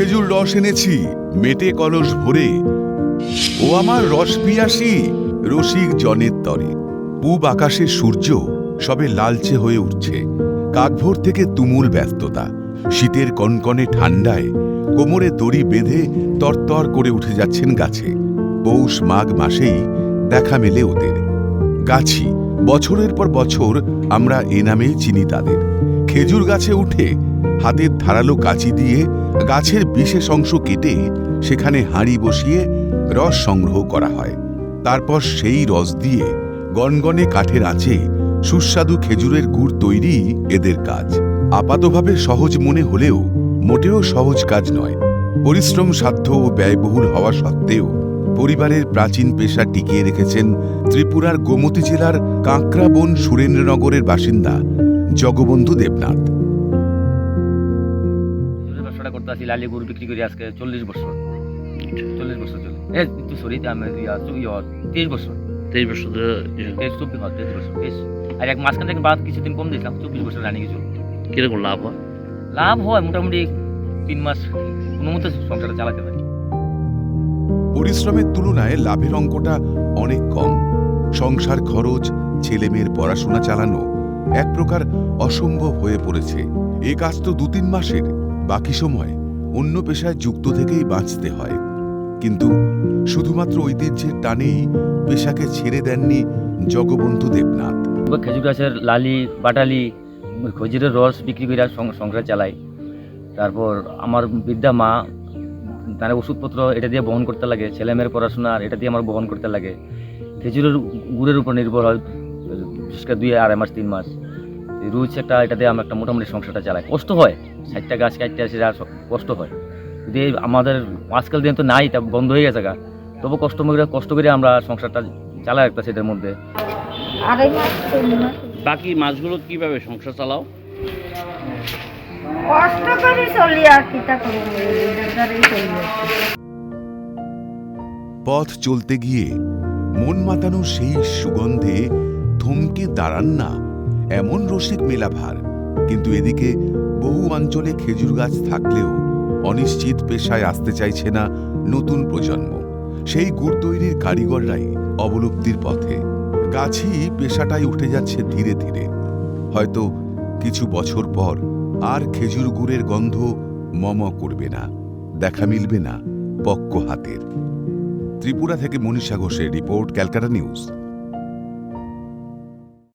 খেজুর রস এনেছি, মেটে কলস ভরে। ও আমার রস পিয়াসি, রসিক জনের তরে। পূব আকাশে সূর্য, সবে লালচে হয়ে উঠছে। কাকভোর থেকে তুমুল ব্যস্ততা। শীতের কনকনে ঠান্ডায়, কোমরে দড়ি বেঁধে তরতর করে উঠে যাচ্ছেন গাছে। পৌষ মাঘ মাসেই দেখা মেলে ওদের। গাছি, বছরের পর বছর আমরা এ নামেই চিনি তাদের। খেজুর গাছে উঠে হাতের ধারালো কাঁচি দিয়ে গাছের বিশেষ অংশ কেটে সেখানে হাঁড়ি বসিয়ে রস সংগ্রহ করা হয়। তারপর সেই রস দিয়ে গনগনে কাঠের আঁচে সুস্বাদু খেজুরের গুড় তৈরি এদের কাজ। আপাতভাবে সহজ মনে হলেও মোটেও সহজ কাজ নয়। পরিশ্রম সাধ্য ও ব্যয়বহুল হওয়া সত্ত্বেও পরিবারের প্রাচীন পেশা টিকিয়ে রেখেছেন ত্রিপুরার গোমতী জেলার কাঁকড়াবন সুরেন্দ্রনগরের বাসিন্দা জগবন্ধু দেবনাথ। ব্যবসাটা লালি গরু বিক্রি করি আজকে চল্লিশ বছর। চল্লিশ বছর চলে। তুই সরি আমি তেইশ বছর। তেইশ বছর তেইশ চব্বিশ হয় তেইশ বছর তেইশ আর এক মাঝখান থেকে বাদ কিছুদিন কম দিয়েছিলাম চব্বিশ বছর রানিং চল কীরকম লাভ হয়? লাভ হয় মোটামুটি তিন মাস কোনো মতো সংসারটা চালাতে পারি। পরিশ্রমের তুলনায় লাভের অঙ্কটা অনেক কম। সংসার খরচ ছেলেমেয়ের পড়াশোনা চালানো এক প্রকার অসম্ভব হয়ে পড়েছে। এ কাজ তো দু তিন মাসের বাকি সময়। অন্য পেশায় যুক্ত থেকেই বাঁচতে হয়। কিন্তু শুধুমাত্র ঐতিহ্যের টানেই পেশাকে ছেড়ে দেননি জগবন্ধু দেবনাথ। খেজুর গাছের লালি, বাটালি, খেজুরের রস বিক্রি করে সংসার চালাই তারপর আমার বিদ্যা মা, তার ওষুধপত্র এটা দিয়ে বহন করতে লাগে ছেলেমেয়ের পড়াশোনা এটা দিয়ে আমার বহন করতে লাগে। খেজুরের গুড়ের উপর নির্ভর হয়, বিশেষ করে দুই আড়াই মাস, তিন মাস। রুচ একটা এটা দিয়ে আমার একটা মোটামুটি সংসারটা চালাই। কষ্ট হয়। ষাটটা গাছ কাটতে আসে আর কষ্ট হয়। যদি আমাদের আজকাল দিন তো নাই তা বন্ধ হয়ে গেছে গা। তবু কষ্ট করে কষ্ট করে আমরা সংসারটা চালাই একটা সেটার মধ্যে। বাকি মাছগুলো কীভাবে সংসার চালাও? কষ্ট করে চলি আর দ্বারাই চলি পথ চলতে গিয়ে মন মাতানো সেই সুগন্ধে থমকে দাঁড়ান না এমন রসিক মেলাভার, কিন্তু এদিকে বহু অঞ্চলে খেজুর গাছ থাকলেও অনিশ্চিত পেশায় আসতে চাইছে না নতুন প্রজন্ম। সেই গুড় তৈরির কারিগররাই অবলুপ্তির পথে। গাছই পেশাটাই উঠে যাচ্ছে ধীরে ধীরে। হয়তো কিছু বছর পর আর খেজুর গুড়ের গন্ধ মম করবে না, দেখা মিলবে না পক্ক হাতের। ত্রিপুরা থেকে মনীষা ঘোষের রিপোর্ট, ক্যালকাটা নিউজ।